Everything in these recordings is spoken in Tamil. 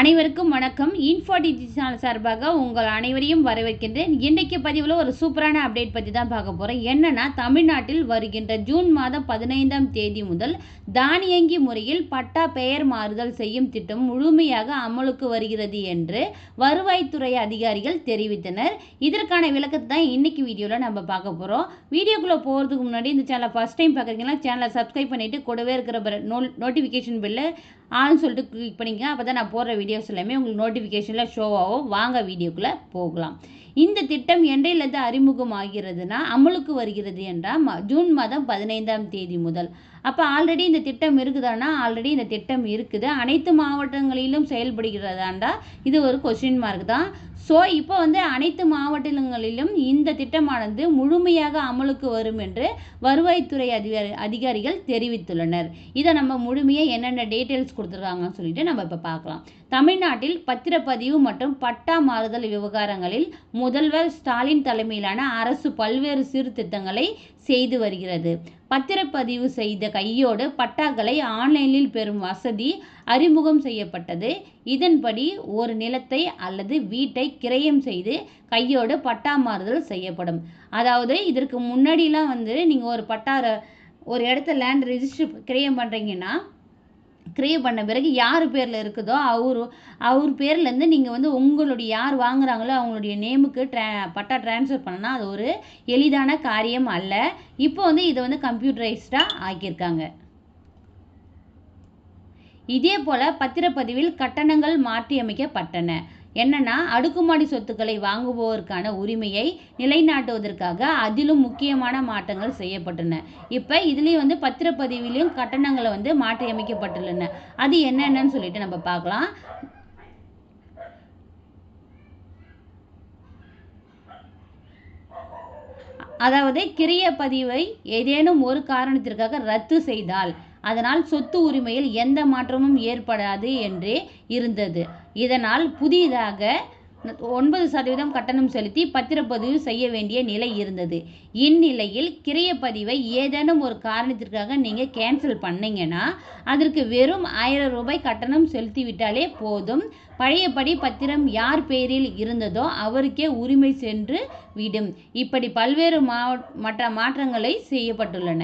அனைவருக்கும் வணக்கம். இன்ஃபோ சேனல் சார்பாக உங்கள் அனைவரையும் வரவேற்கின்றேன். இன்றைக்கு பதிவில் ஒரு சூப்பரான அப்டேட் பற்றி தான் பார்க்க போகிறோம் என்னன்னா தமிழ்நாட்டில் வருகின்ற ஜூன் மாதம் பதினைந்தாம் தேதி முதல் தானியங்கி முறையில் பட்டா பெயர் மாறுதல் செய்யும் திட்டம் முழுமையாக அமலுக்கு வருகிறது என்று வருவாய்த்துறை அதிகாரிகள் தெரிவித்தனர். இதற்கான விளக்கத்தை தான் இன்றைக்கி வீடியோவில் நம்ம பார்க்க போகிறோம் வீடியோக்குள்ளே போகிறதுக்கு முன்னாடி இந்த சேனலை ஃபஸ்ட் டைம் பார்க்குறீங்கன்னா சேனலை சப்ஸ்கிரைப் பண்ணிவிட்டு கூடவே இருக்கிற நோ நோட்டிஃபிகேஷன் பில்லு ஆள்னு சொல்லிட்டு கிளிக் பண்ணிங்க அப்போ தான் நான் போடுற வீடியோஸ் எல்லாமே உங்களுக்கு நோட்டிஃபிகேஷனில் ஷோ ஆகும் வாங்க வீடியோக்குள்ளே போகலாம். இந்த திட்டம் என்றையிலிருந்து அறிமுகமாகிறதுனா அமலுக்கு வருகிறது என்றால் ஜூன் மாதம் பதினைந்தாம் தேதி முதல். அப்போ ஆல்ரெடி இந்த திட்டம் இருக்குதானா ஆல்ரெடி இந்த திட்டம் இருக்குது. அனைத்து மாவட்டங்களிலும் செயல்படுகிறதாண்டா இது ஒரு கொஸ்டின் மார்க் தான். ஸோ இப்போ வந்து அனைத்து மாவட்டங்களிலும் இந்த திட்டமானது முழுமையாக அமலுக்கு வரும் என்று வருவாய்த்துறை அதிகாரி அதிகாரிகள் தெரிவித்துள்ளனர். இதை நம்ம முழுமையாக என்னென்ன டீட்டெயில்ஸ் கொடுத்துருக்காங்கன்னு சொல்லிட்டு நம்ம இப்போ பார்க்கலாம். தமிழ்நாட்டில் பத்திரப்பதிவு மற்றும் பட்டா மாறுதல் விவகாரங்களில் முதல்வர் ஸ்டாலின் தலைமையிலான அரசு பல்வேறு சீர்திருத்தங்களை செய்து வருகிறது. பத்திரப்பதிவு செய்த கையோடு பட்டாக்களை ஆன்லைனில் பெறும் வசதி அறிமுகம் செய்யப்பட்டது. இதன்படி ஒரு நிலத்தை அல்லது வீட்டை கிரயம் செய்து கையோடு பட்டா மாறுதல் செய்யப்படும். அதாவது இதற்கு முன்னாடிலாம் வந்து நீங்கள் ஒரு பட்டா ஒரு இடத்த லேண்ட் ரெஜிஸ்டர் கிரயம் பண்ணுறீங்கன்னா கிரியேட் பண்ண பிறகு யார் பேரில் இருக்குதோ அவர் அவர் பேர்லேருந்து நீங்கள் வந்து உங்களுடைய யார் வாங்குறாங்களோ அவங்களுடைய நேமுக்கு ட்ரா பட்டா ட்ரான்ஸ்ஃபர் பண்ணனா அது ஒரு எளிதான காரியம் அல்ல. இப்போ வந்து இதை வந்து கம்ப்யூட்டரைஸ்டாக ஆக்கியிருக்காங்க. இதே போல் பத்திரப்பதிவில் கட்டணங்கள் மாற்றியமைக்கப்பட்டன. என்னன்னா அடுக்குமாடி சொத்துக்களை வாங்குபவருக்கான உரிமையை நிலைநாட்டுவதற்காக அதிலும் முக்கியமான மாற்றங்கள் செய்யப்பட்டன இப்போ இதுலேயும் வந்து பத்திரப்பதிவிலையும் கட்டணங்களை வந்து மாற்றியமைக்கப்பட்டுள்ளன. அது என்னென்னு சொல்லிட்டு நம்ம பார்க்கலாம். அதாவது கிரிய பதிவை ஏதேனும் ஒரு காரணத்திற்காக ரத்து செய்தால் அதனால் சொத்து உரிமையில் எந்த மாற்றமும் ஏற்படாது என்றே இருந்தது. இதனால் புதிதாக ஒன்பது சதவீதம் கட்டணம் செலுத்தி பத்திரப்பதிவு செய்ய வேண்டிய நிலை இருந்தது. இந்நிலையில் கிரையப்பதிவை ஏதேனும் ஒரு காரணத்திற்காக நீங்கள் கேன்சல் பண்ணீங்கன்னா அதற்கு வெறும் ஆயிரம் ரூபாய் கட்டணம் செலுத்திவிட்டாலே போதும். பழையபடி பத்திரம் யார் பெயரில் இருந்ததோ அவருக்கே உரிமை சென்று விடும். இப்படி பல்வேறு மற்ற மாற்றங்களை செய்யப்பட்டுள்ளன.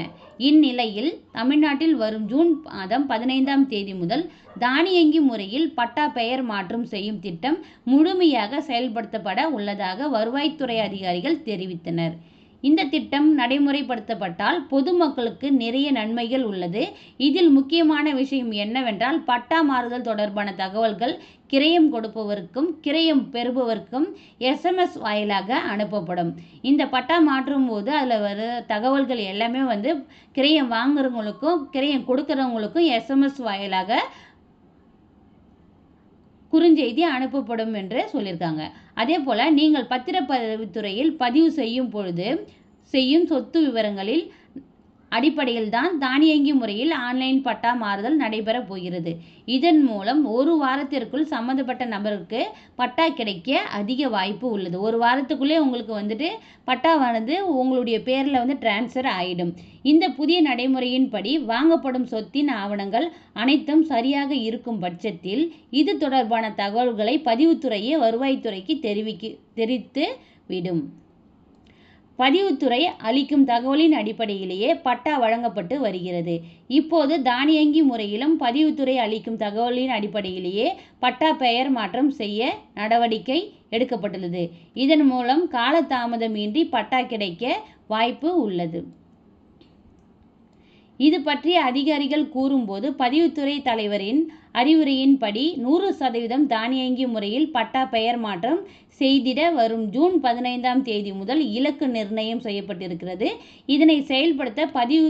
இந்நிலையில் தமிழ்நாட்டில் வரும் ஜூன் மாதம் பதினைந்தாம் தேதி முதல் தானியங்கி முறையில் பட்டா பெயர் மாற்றம் செய்யும் திட்டம் முழுமையாக செயல்படுத்தப்பட உள்ளதாக வருவாய்த்துறை அதிகாரிகள் தெரிவித்தனர். இந்த திட்டம் நடைமுறைப்படுத்தப்பட்டால் பொதுமக்களுக்கு நிறைய நன்மைகள் உள்ளது. இதில் முக்கியமான விஷயம் என்னவென்றால் பட்டா மாறுதல் தொடர்பான தகவல்கள் கிரயம் கொடுப்பவருக்கும் கிரயம் பெறுபவருக்கும் எஸ்எம்எஸ் வாயிலாக அனுப்பப்படும். இந்த பட்டா மாற்றும் போது அதில் வர தகவல்கள் எல்லாமே வந்து கிரயம் வாங்குறவங்களுக்கும் கிரயம் கொடுக்குறவங்களுக்கும் எஸ்எம்எஸ் வாயிலாக குறுஞ்செய்தி அனுப்பப்படும் என்று சொல்லியிருக்காங்க. அதே போல் நீங்கள் பத்திரப்பதிவுத்துறையில் பதிவு செய்யும் பொழுது செய்யும் சொத்து விவரங்களில் அடிப்படையில் தான் தானியங்கி முறையில் ஆன்லைன் பட்டா மாறுதல் நடைபெறப் போகிறது. இதன் மூலம் ஒரு வாரத்திற்குள் சம்மந்தப்பட்ட நபருக்கு பட்டா கிடைக்க அதிக வாய்ப்பு உள்ளது. ஒரு வாரத்துக்குள்ளே உங்களுக்கு வந்துட்டு பட்டாவானது உங்களுடைய பேரில் வந்து டிரான்ஸ்ஃபர் ஆகிடும் இந்த புதிய நடைமுறையின்படி வாங்கப்படும் சொத்தின் ஆவணங்கள் அனைத்தும் சரியாக இருக்கும் பட்சத்தில் இது தொடர்பான தகவல்களை பதிவுத்துறையே வருவாய்த்துறைக்கு தெரிவிக்க தெரிவித்து விடும். பதிவுத்துறை அளிக்கும் தகவலின் அடிப்படையிலேயே பட்டா வழங்கப்பட்டு வருகிறது. இப்போது தானியங்கி முறையிலும் பதிவுத்துறை அளிக்கும் தகவலின் அடிப்படையிலேயே பட்டா பெயர் மாற்றம் செய்ய நடவடிக்கை எடுக்கப்பட்டுள்ளது. இதன் மூலம் காலதாமதமின்றி பட்டா கிடைக்க வாய்ப்பு உள்ளது. இது பற்றி அதிகாரிகள் கூறும்போது பதிவுத்துறை தலைவரின் அறிவுரையின்படி நூறு சதவீதம் தானியங்கி முறையில் பட்டா பெயர் மாற்றம் செய்திட வரும் ஜூன் பதினைந்தாம் தேதி முதல் இலக்கு நிர்ணயம் செய்யப்பட்டிருக்கிறது. இதனை செயல்படுத்த பதிவு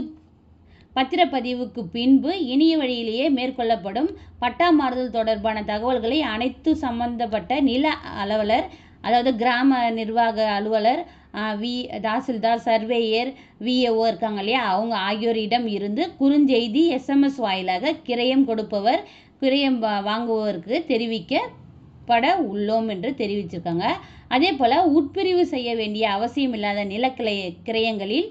பத்திரப்பதிவுக்கு பின்பு இணைய வழியிலேயே மேற்கொள்ளப்படும் பட்டா மாறுதல் தொடர்பான தகவல்களை அனைத்து சம்பந்தப்பட்ட நில அலுவலர் அதாவது கிராம நிர்வாக அலுவலர் வி தாசில்தார் சர்வேயர் விஏஓ இருக்காங்க இல்லையா? அவங்க ஆகியோரிடம் இருந்து குறுஞ்செய்தி எஸ்எம்எஸ் வாயிலாக கிரயம் கொடுப்பவர் கிரயம் வாங்குவோருக்கு வாங்குபவருக்கு தெரிவிக்கப்பட உள்ளோம் என்று தெரிவிச்சிருக்காங்க. அதே போல் உட்பிரிவு செய்ய வேண்டிய அவசியம் இல்லாத நிலக்கிளை கிரயங்களில்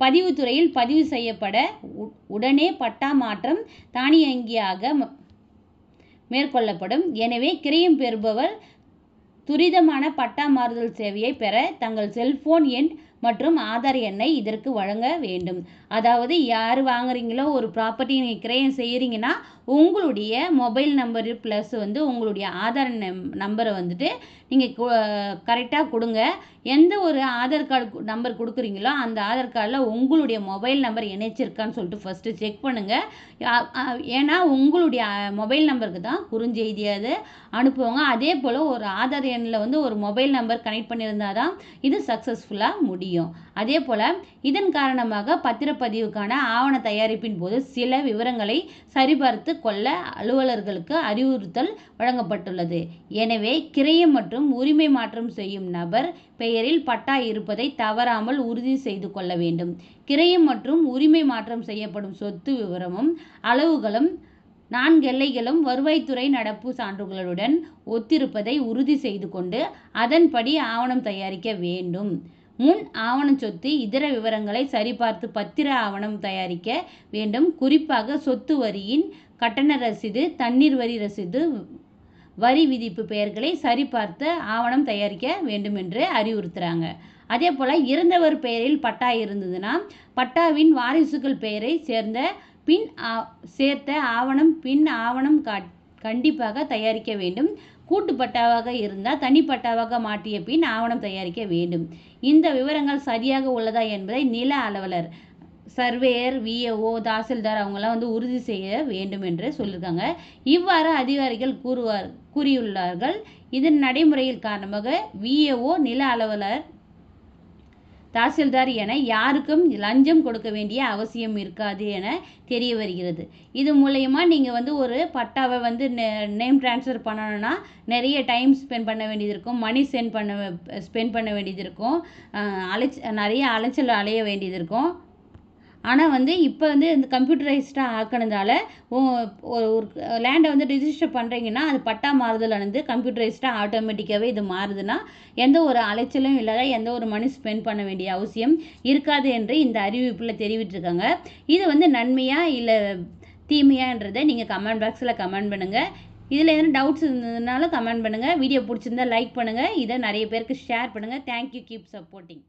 பதிவுத்துறையில் பதிவு செய்யப்பட உ- உடனே பட்டா மாற்றம் தானியங்கியாக ம- மேற்கொள்ளப்படும். எனவே கிரயம் பெறுபவர் துரிதமான பட்டா மாறுதல் சேவையை பெற தங்கள் செல்போன் எண் மற்றும் ஆதார் எண்ணை இதற்கு வழங்க வேண்டும். அதாவது யார் வாங்குறீங்களோ ஒரு ப்ராப்பர்ட்டி நீங்கள் கிரயம் செய்கிறீங்கன்னா உங்களுடைய மொபைல் நம்பரு ப்ளஸ் வந்து உங்களுடைய ஆதார் நம் நம்பரை வந்துட்டு நீங்கள் கரெக்டாக கொடுங்க. எந்த ஒரு ஆதார் கார்டு நம்பர் கொடுக்குறீங்களோ அந்த ஆதார் கார்டில் உங்களுடைய மொபைல் நம்பர் இணைச்சிருக்கான்னு சொல்லிட்டு ஃபஸ்ட்டு செக் பண்ணுங்கள் ஏன்னா உங்களுடைய மொபைல் நம்பருக்கு தான் குறுஞ்செய்தியாவது அனுப்புவாங்க. அதே போல் ஒரு ஆதார் எண்ணில் வந்து ஒரு மொபைல் நம்பர் கனெக்ட் பண்ணியிருந்தால் தான் இது சக்ஸஸ்ஃபுல்லாக முடியும். அதே போல் இதன் காரணமாக பத்திரப்பதிவுக்கான ஆவண தயாரிப்பின் போது சில விவரங்களை சரிபார்த்து கொள்ள அலுவலர்களுக்கு அறிவுறுத்தல் வழங்கப்பட்டுள்ளது. எனவே கிரயம் மற்றும் உரிமை மாற்றம் செய்யும் நபர் பெயரில் பட்டா இருப்பதை தவறாமல் உறுதி செய்து கொள்ள வேண்டும். கிரயம் மற்றும் உரிமை மாற்றம் செய்யப்படும் சொத்து விவரமும் அளவுகளும் நான்கு எல்லைகளும் வருவாய்த்துறை நடப்பு சான்றுகளுடன் ஒத்திருப்பதை உறுதி செய்து கொண்டு அதன்படி ஆவணம் தயாரிக்க வேண்டும். முன் ஆவணம் சொத்து இதர விவரங்களை சரிபார்த்து பத்திர ஆவணம் தயாரிக்க வேண்டும். குறிப்பாக சொத்து வரியின் கட்டண ரசீது தண்ணீர் வரி ரசீது வரி விதிப்பு பெயர்களை சரிபார்த்து ஆவணம் தயாரிக்க வேண்டும் என்று அறிவுறுத்துகிறாங்க அதே போல் இறந்தவர் பெயரில் பட்டா இருந்ததுன்னா பட்டாவின் வாரிசுகள் பெயரை சேர்ந்த பின் சேர்த்த ஆவணம் பின் ஆவணம் காட் கண்டிப்பாக தயாரிக்க வேண்டும். கூட்டு பட்டாவாக இருந்தால் தனிப்பட்டாவாக மாற்றிய பின் ஆவணம் தயாரிக்க வேண்டும். இந்த விவரங்கள் சரியாக உள்ளதா என்பதை நில அலுவலர் சர்வேயர் விஏஓ தாசில்தார் அவங்களாம் வந்து உறுதி செய்ய வேண்டும் என்று சொல்லியிருக்காங்க இவ்வாறு அதிகாரிகள் கூறுவார் கூறியுள்ளார்கள். இதன் நடைமுறையில் காரணமாக விஏஓ நில அலுவலர் தாசில்தார் என யாருக்கும் லஞ்சம் கொடுக்க வேண்டிய அவசியம் இருக்காது என தெரிய வருகிறது. இது மூலயமா நீங்கள் வந்து ஒரு பட்டாவை வந்து நேம் ட்ரான்ஸ்ஃபர் பண்ணணும்னா நிறைய டைம் ஸ்பெண்ட் பண்ண வேண்டியது இருக்கும். மணி சென்ட் பண்ண ஸ்பெண்ட் பண்ண வேண்டியது இருக்கும். அலைச்ச நிறைய அலைச்சல் அலைய வேண்டியது இருக்கும். ஆனால் வந்து இப்போ வந்து இந்த கம்ப்யூட்டரைஸ்டாக ஆக்கினதால ஒரு லேண்டை வந்து ரிஜிஸ்டர் பண்ணுறீங்கன்னா அது பட்டா மாறுதல் வந்து கம்ப்யூட்டரைஸ்டாக ஆட்டோமேட்டிக்காகவே இது மாறுதுன்னா எந்த ஒரு அலைச்சலும் இல்லாத எந்த ஒரு மணி ஸ்பெண்ட் பண்ண வேண்டிய அவசியம் இருக்காது என்று இந்த அறிவிப்பில் தெரிவிட்டிருக்காங்க இது வந்து நன்மையாக இல்லை தீமையான்றதை நீங்கள் கமெண்ட் பாக்ஸில் கமெண்ட் பண்ணுங்கள் இதில் எதனா டவுட்ஸ் இருந்ததுனாலும் கமெண்ட் பண்ணுங்கள் வீடியோ பிடிச்சிருந்தா லைக் பண்ணுங்கள் இதை நிறைய பேருக்கு ஷேர் பண்ணுங்கள் தேங்க்யூ கீப் சப்போர்ட்டிங்